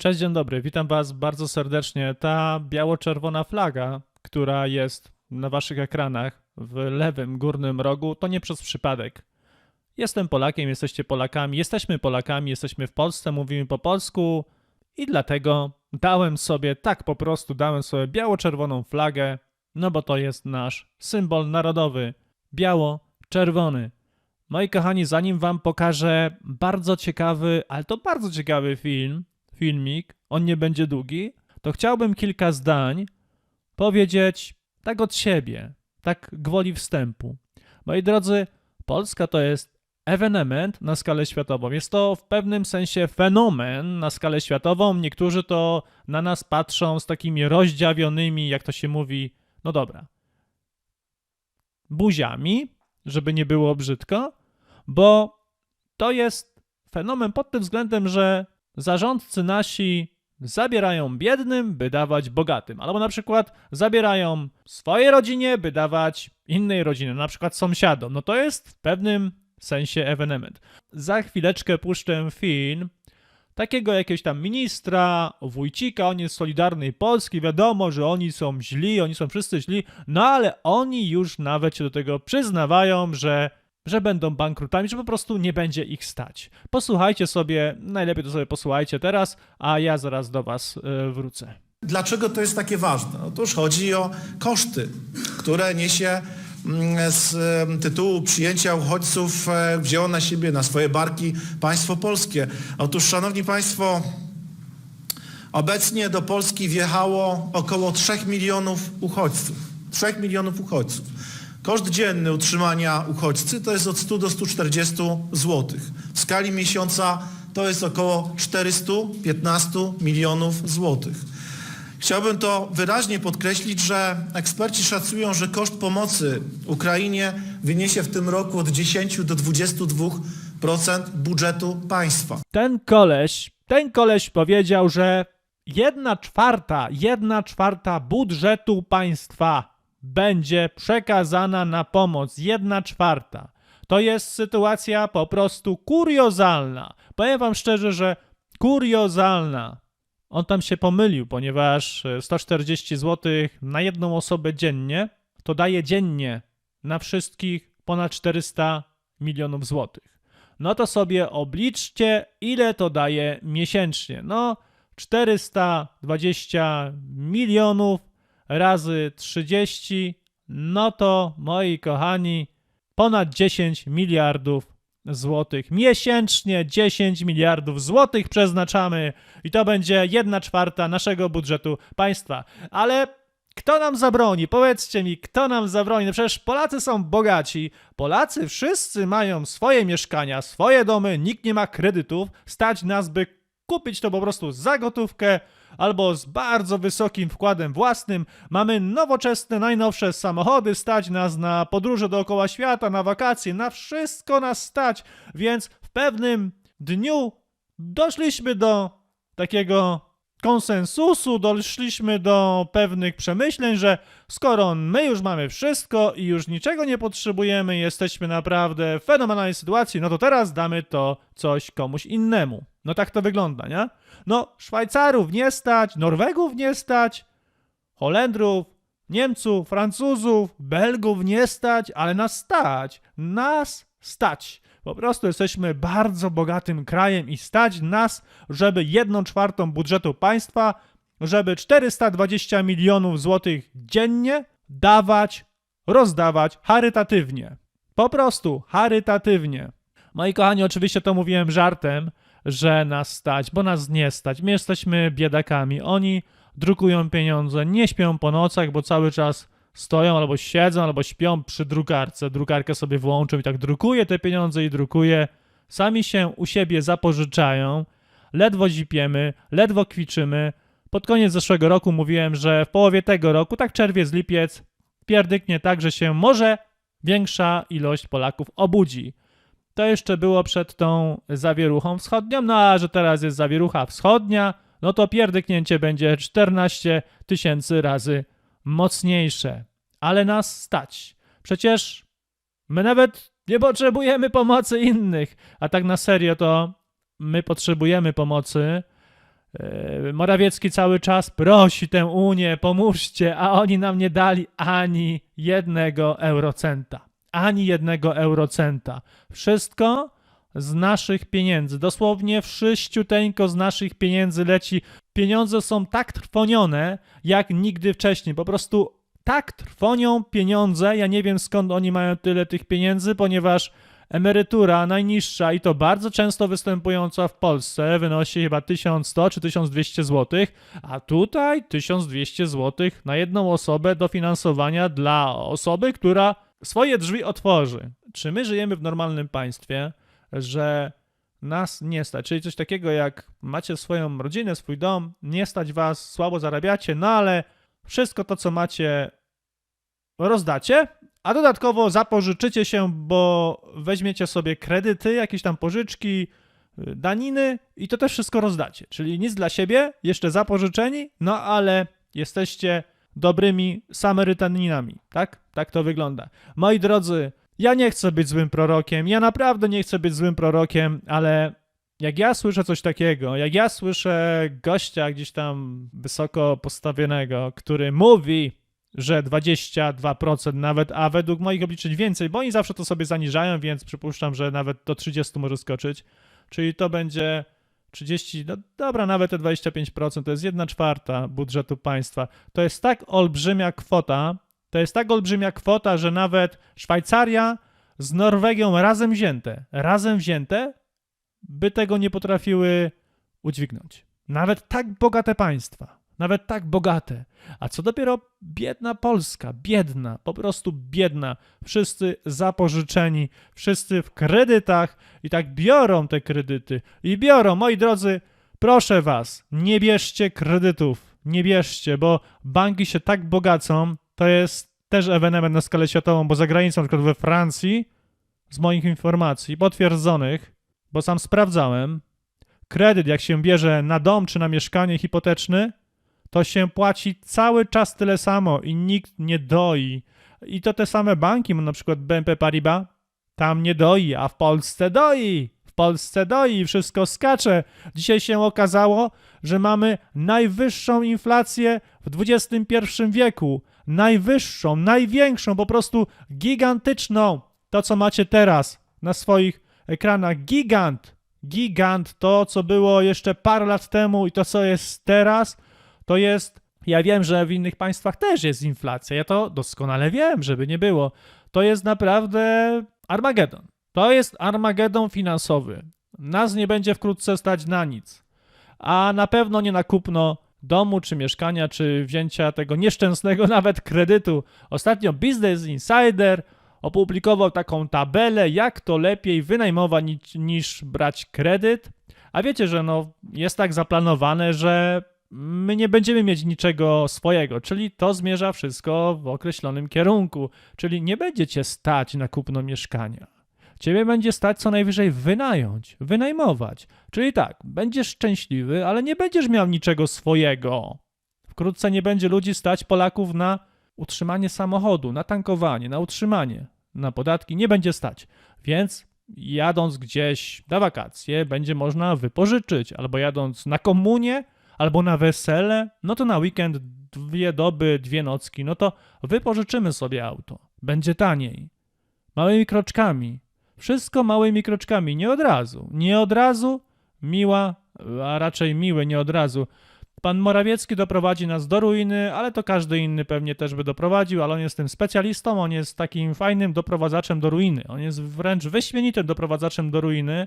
Cześć, dzień dobry, witam Was bardzo serdecznie. Ta biało-czerwona flaga, która jest na Waszych ekranach w lewym górnym rogu, to nie przez przypadek. Jestem Polakiem, jesteście Polakami, jesteśmy Polakami, jesteśmy w Polsce, mówimy po polsku i dlatego dałem sobie, tak po prostu dałem sobie biało-czerwoną flagę, no bo to jest nasz symbol narodowy. Biało-czerwony. Moi kochani, zanim wam pokażę bardzo ciekawy, ale to bardzo ciekawy film, filmik, on nie będzie długi, to chciałbym kilka zdań powiedzieć tak od siebie, tak gwoli wstępu. Moi drodzy, Polska to jest ewenement na skalę światową. Jest to w pewnym sensie fenomen na skalę światową. Niektórzy to na nas patrzą z takimi rozdziawionymi, jak to się mówi, no dobra, buziami, żeby nie było brzydko, bo to jest fenomen pod tym względem, że zarządcy nasi zabierają biednym, by dawać bogatym. Albo na przykład zabierają swojej rodzinie, by dawać innej rodzinie, na przykład sąsiadom. No to jest w pewnym sensie ewenement. Za chwileczkę puszczę film takiego jakiegoś tam ministra, wójcika, on jest Solidarnej Polski, wiadomo, że oni są źli, oni są wszyscy źli, no ale oni już nawet się do tego przyznawają, że że będą bankrutami, że po prostu nie będzie ich stać. Posłuchajcie sobie, najlepiej to sobie posłuchajcie teraz, a ja zaraz do Was y, wrócę. Dlaczego to jest takie ważne? Otóż chodzi o koszty, które niesie mm, z tytułu przyjęcia uchodźców e, wzięło na siebie, na swoje barki państwo polskie. Otóż, szanowni państwo, obecnie do Polski wjechało około 3 milionów uchodźców. 3 milionów uchodźców. Koszt dzienny utrzymania uchodźcy to jest od 100 do 140 zł. W skali miesiąca to jest około 415 milionów złotych. Chciałbym to wyraźnie podkreślić, że eksperci szacują, że koszt pomocy Ukrainie wyniesie w tym roku od 10 do 22% budżetu państwa. Ten koleś, ten koleś powiedział, że jedna czwarta, jedna czwarta budżetu państwa będzie przekazana na pomoc. Jedna czwarta. To jest sytuacja po prostu kuriozalna. Powiem wam szczerze, że kuriozalna. On tam się pomylił, ponieważ e, 140 zł na jedną osobę dziennie to daje dziennie na wszystkich ponad 400 milionów złotych. No to sobie obliczcie, ile to daje miesięcznie. No, 420 milionów razy 30, no to moi kochani, ponad 10 miliardów złotych. Miesięcznie 10 miliardów złotych przeznaczamy i to będzie 1 czwarta naszego budżetu państwa. Ale kto nam zabroni? Powiedzcie mi, kto nam zabroni? No przecież Polacy są bogaci. Polacy wszyscy mają swoje mieszkania, swoje domy, nikt nie ma kredytów. Stać nas, by kupić to po prostu za gotówkę albo z bardzo wysokim wkładem własnym. Mamy nowoczesne, najnowsze samochody, stać nas na podróże dookoła świata, na wakacje, na wszystko nas stać, więc w pewnym dniu doszliśmy do takiego konsensusu, doszliśmy do pewnych przemyśleń, że skoro my już mamy wszystko i już niczego nie potrzebujemy, jesteśmy naprawdę w fenomenalnej sytuacji, no to teraz damy to coś komuś innemu. No tak to wygląda, nie? No, Szwajcarów nie stać, Norwegów nie stać, Holendrów, Niemców, Francuzów, Belgów nie stać, ale nas stać. Nas stać. Po prostu jesteśmy bardzo bogatym krajem i stać nas, żeby jedną czwartą budżetu państwa, żeby 420 milionów złotych dziennie dawać, rozdawać charytatywnie. Po prostu charytatywnie. Moi kochani, oczywiście to mówiłem żartem, że nas stać, bo nas nie stać. My jesteśmy biedakami. Oni drukują pieniądze, nie śpią po nocach, bo cały czas stoją albo siedzą, albo śpią przy drukarce. Drukarkę sobie włączą i tak drukuje te pieniądze i drukuje. Sami się u siebie zapożyczają. Ledwo zipiemy, ledwo kwiczymy. Pod koniec zeszłego roku mówiłem, że w połowie tego roku, tak czerwiec, lipiec, pierdyknie tak, że się może większa ilość Polaków obudzi. To jeszcze było przed tą zawieruchą wschodnią, no a że teraz jest zawierucha wschodnia, no to pierdyknięcie będzie 14 tysięcy razy mocniejsze. Ale nas stać. Przecież my nawet nie potrzebujemy pomocy innych, a tak na serio to my potrzebujemy pomocy e, Morawiecki cały czas prosi tę Unię, pomóżcie, a oni nam nie dali ani jednego eurocenta. Ani jednego eurocenta. Wszystko z naszych pieniędzy. Dosłownie wszyściuteńko z naszych pieniędzy leci. Pieniądze są tak trwonione, jak nigdy wcześniej. Po prostu tak trwonią pieniądze. Ja nie wiem skąd oni mają tyle tych pieniędzy, ponieważ emerytura najniższa i to bardzo często występująca w Polsce wynosi chyba 1100 czy 1200 zł, a tutaj 1200 zł na jedną osobę dofinansowania dla osoby, która swoje drzwi otworzy. Czy my żyjemy w normalnym państwie, że nas nie stać, czyli coś takiego jak macie swoją rodzinę, swój dom, nie stać was, słabo zarabiacie, no ale wszystko to, co macie, rozdacie, a dodatkowo zapożyczycie się, bo weźmiecie sobie kredyty, jakieś tam pożyczki, y, daniny i to też wszystko rozdacie. Czyli nic dla siebie, jeszcze zapożyczeni, no ale jesteście dobrymi Samarytaninami, tak? Tak to wygląda. Moi drodzy, ja nie chcę być złym prorokiem, ja naprawdę nie chcę być złym prorokiem, ale jak ja słyszę coś takiego, jak ja słyszę gościa gdzieś tam wysoko postawionego, który mówi, że 22% nawet, a według moich obliczeń więcej, bo oni zawsze to sobie zaniżają, więc przypuszczam, że nawet do 30 może skoczyć, czyli to będzie 30, no dobra, nawet te 25%, to jest 1 czwarta budżetu państwa. To jest tak olbrzymia kwota, to jest tak olbrzymia kwota, że nawet Szwajcaria z Norwegią razem wzięte, razem wzięte, by tego nie potrafiły udźwignąć. Nawet tak bogate państwa, nawet tak bogate. A co dopiero biedna Polska, biedna, po prostu biedna. Wszyscy zapożyczeni, wszyscy w kredytach i tak biorą te kredyty. I biorą, moi drodzy, proszę was, nie bierzcie kredytów, nie bierzcie, bo banki się tak bogacą, to jest też ewenement na skalę światową, bo za granicą, na przykład we Francji, z moich informacji potwierdzonych, bo sam sprawdzałem, kredyt jak się bierze na dom czy na mieszkanie hipoteczny, to się płaci cały czas tyle samo i nikt nie doi. I to te same banki, na przykład BNP Paribas, tam nie doi, a w Polsce doi. W Polsce doi wszystko skacze. Dzisiaj się okazało, że mamy najwyższą inflację w XXI wieku. Najwyższą, największą, po prostu gigantyczną. To, co macie teraz na swoich ekranach. Gigant. Gigant. To, co było jeszcze parę lat temu i to, co jest teraz, to jest. Ja wiem, że w innych państwach też jest inflacja. Ja to doskonale wiem, żeby nie było. To jest naprawdę Armagedon. To jest Armagedon finansowy. Nas nie będzie wkrótce stać na nic. A na pewno nie na kupno domu, czy mieszkania, czy wzięcia tego nieszczęsnego nawet kredytu. Ostatnio Business Insider opublikował taką tabelę, jak to lepiej wynajmować niż, niż brać kredyt. A wiecie, że no, jest tak zaplanowane, że my nie będziemy mieć niczego swojego, czyli to zmierza wszystko w określonym kierunku, czyli nie będziecie stać na kupno mieszkania. Ciebie będzie stać co najwyżej wynająć, wynajmować. Czyli tak, będziesz szczęśliwy, ale nie będziesz miał niczego swojego. Wkrótce nie będzie ludzi stać Polaków na utrzymanie samochodu, na tankowanie, na utrzymanie, na podatki. Nie będzie stać. Więc jadąc gdzieś na wakacje, będzie można wypożyczyć, albo jadąc na komunię, albo na wesele, no to na weekend dwie doby, dwie nocki, no to wypożyczymy sobie auto. Będzie taniej. Małymi kroczkami. Wszystko małymi kroczkami, nie od razu. Nie od razu, miła, a raczej miły, nie od razu. Pan Morawiecki doprowadzi nas do ruiny, ale to każdy inny pewnie też by doprowadził, ale on jest tym specjalistą, on jest takim fajnym doprowadzaczem do ruiny. On jest wręcz wyśmienitym doprowadzaczem do ruiny.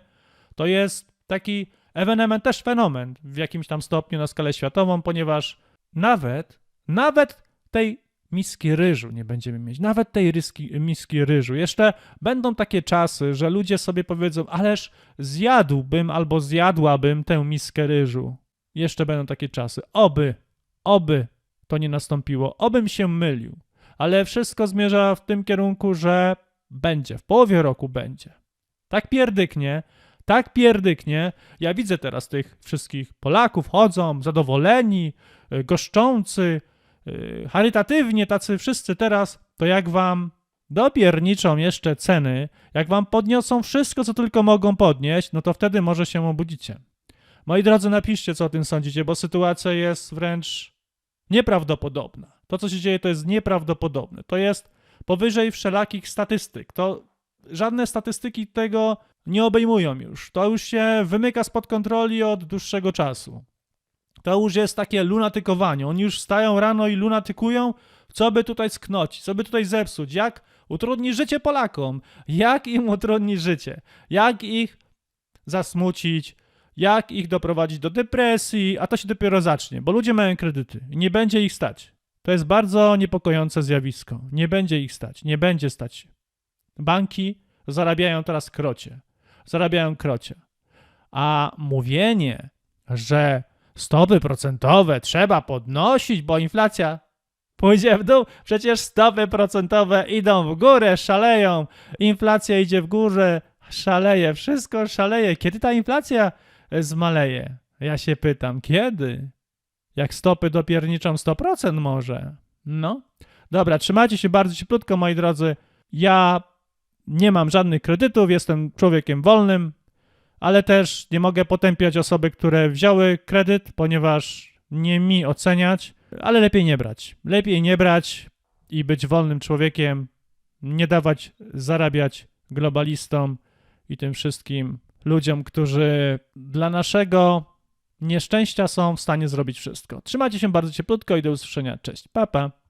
To jest taki ewenement, też fenomen w jakimś tam stopniu na skalę światową, ponieważ nawet, nawet tej miski ryżu nie będziemy mieć, nawet tej ryski, miski ryżu. Jeszcze będą takie czasy, że ludzie sobie powiedzą, ależ zjadłbym albo zjadłabym tę miskę ryżu. Jeszcze będą takie czasy. Oby, oby to nie nastąpiło, obym się mylił. Ale wszystko zmierza w tym kierunku, że będzie, w połowie roku będzie. Tak pierdyknie, tak pierdyknie. Ja widzę teraz tych wszystkich Polaków chodzą, zadowoleni, y, goszczący, y, charytatywnie, tacy wszyscy teraz, to jak wam dopierniczą jeszcze ceny, jak wam podniosą wszystko, co tylko mogą podnieść, no to wtedy może się obudzicie. Moi drodzy, napiszcie, co o tym sądzicie, bo sytuacja jest wręcz nieprawdopodobna. To, co się dzieje, to jest nieprawdopodobne. To jest powyżej wszelakich statystyk. To żadne statystyki tego nie obejmują już. To już się wymyka spod kontroli od dłuższego czasu. To już jest takie lunatykowanie. Oni już wstają rano i lunatykują, co by tutaj sknocić, co by tutaj zepsuć, jak utrudnić życie Polakom, jak im utrudnić życie, jak ich zasmucić, jak ich doprowadzić do depresji, a to się dopiero zacznie, bo ludzie mają kredyty i nie będzie ich stać. To jest bardzo niepokojące zjawisko. Nie będzie ich stać, nie będzie stać. Banki zarabiają teraz krocie. Zarabiają krocie. A mówienie, że stopy procentowe trzeba podnosić, bo inflacja pójdzie w dół. Przecież stopy procentowe idą w górę, szaleją. Inflacja idzie w górę, szaleje. Wszystko szaleje. Kiedy ta inflacja zmaleje? Ja się pytam, kiedy? Jak stopy dopierniczą 100% może? No. Dobra, trzymajcie się bardzo cieplutko, moi drodzy. Ja nie mam żadnych kredytów, jestem człowiekiem wolnym, ale też nie mogę potępiać osoby, które wzięły kredyt, ponieważ nie mi oceniać, ale lepiej nie brać. Lepiej nie brać i być wolnym człowiekiem, nie dawać zarabiać globalistom i tym wszystkim ludziom, którzy dla naszego nieszczęścia są w stanie zrobić wszystko. Trzymajcie się bardzo cieplutko i do usłyszenia. Cześć. Pa, pa.